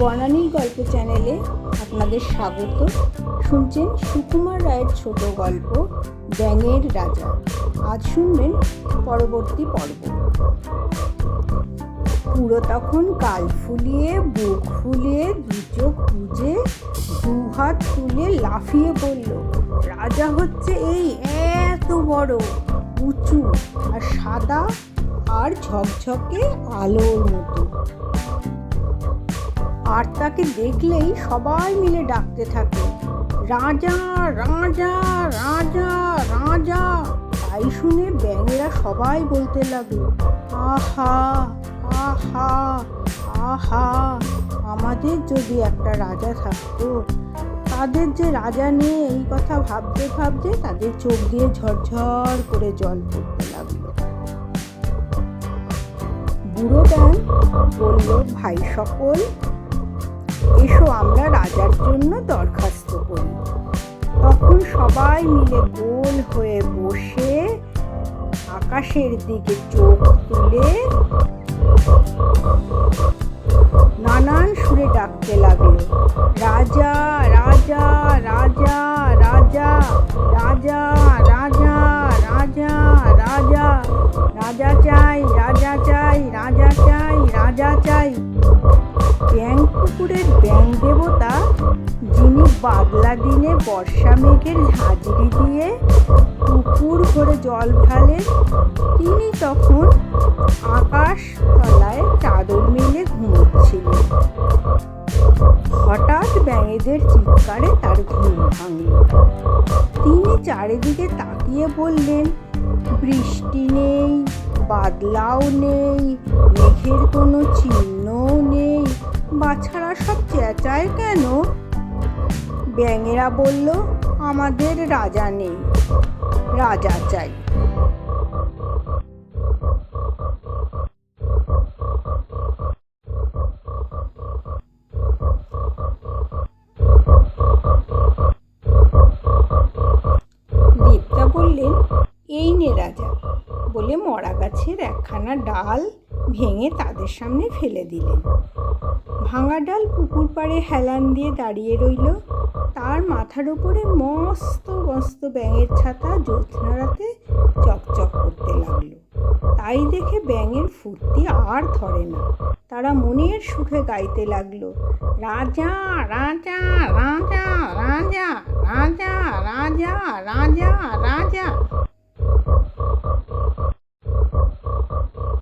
বনানীর গল্প চ্যানেলে আপনাদের স্বাগত। শুনছেন সুকুমার রায়ের ছোট গল্প, ব্যাঙের রাজা। আজ শুনবেন পরবর্তী পর্ব। পুরো তখন কাল ফুলিয়ে, বুক ফুলিয়ে, দু চোখ বুঝে দু হাত তুলে লাফিয়ে পড়ল রাজা হচ্ছে এই এত বড়, উঁচু আর সাদা আর ঝকঝকে আলোর মতো। আর তাকে দেখলেই সবাই মিলে ডাকতে থাকে, রাজা রাজা রাজা রাজা। তাই শুনে ব্যাঙেরা সবাই বলতে লাগল, আহা আহা আহা, আমাদের যদি একটা রাজা থাকতো, তাদের যে রাজা নেই, এই কথা ভাবতে ভাবতে তাদের চোখ দিয়ে ঝরঝর করে জল পড়তে লাগল। বুড়ো ব্যাং বলল, ভাই সকল এসো আমরা রাজার জন্য দরখাস্ত করি। তখন সবাই মিলে গোল হয়ে বসে আকাশের দিকে চোখ তুলে নানান সুরে ডাকতে লাগল, রাজা রাজা রাজা রাজা রাজা রাজা রাজা রাজা রাজা চাই রাজা চাই রাজা চাই রাজা চাই। ব্যাং পুকুরের ব্যাং দেবতা, যিনি বাদলা দিনে বর্ষা মেঘের ঝাঁঝরি দিয়ে পুকুর ভরে জল ঢালেন, তিনি তখন আকাশ তলায় চাদর মেলে ঘুমোচ্ছিলেন। হঠাৎ ব্যাঙেদের চিৎকারে তার ঘুম ভাঙল। তিনি চারিদিকে তাকিয়ে বললেন, বৃষ্টি নেই, বাদলাও নেই, মেঘের কোনো চিহ্নও নেই। বাছারা সব চেঁচায় কেন? ব্যাঙেরা বলল, আমাদের রাজা নেই, রাজা চাই। দেবতা বললেন, এই নে রাজা। বলে মরা গাছের একখানা ডাল ভেঙে তাদের সামনে ফেলে দিলেন। ভাঙা ডাল পুকুর পাড়ে হেলান দিয়ে দাঁড়িয়ে রইল। তার মাথার ওপরে মস্ত মস্ত ব্যাঙের ছাতা জ্যোৎস্না চকচক করতে লাগল। তাই দেখে ব্যাঙের ফুর্তি আর ধরে না। তারা মনের সুখে গাইতে লাগল রাজা রাজা রাজা রাজা রাজা রাজা রাজা রাজা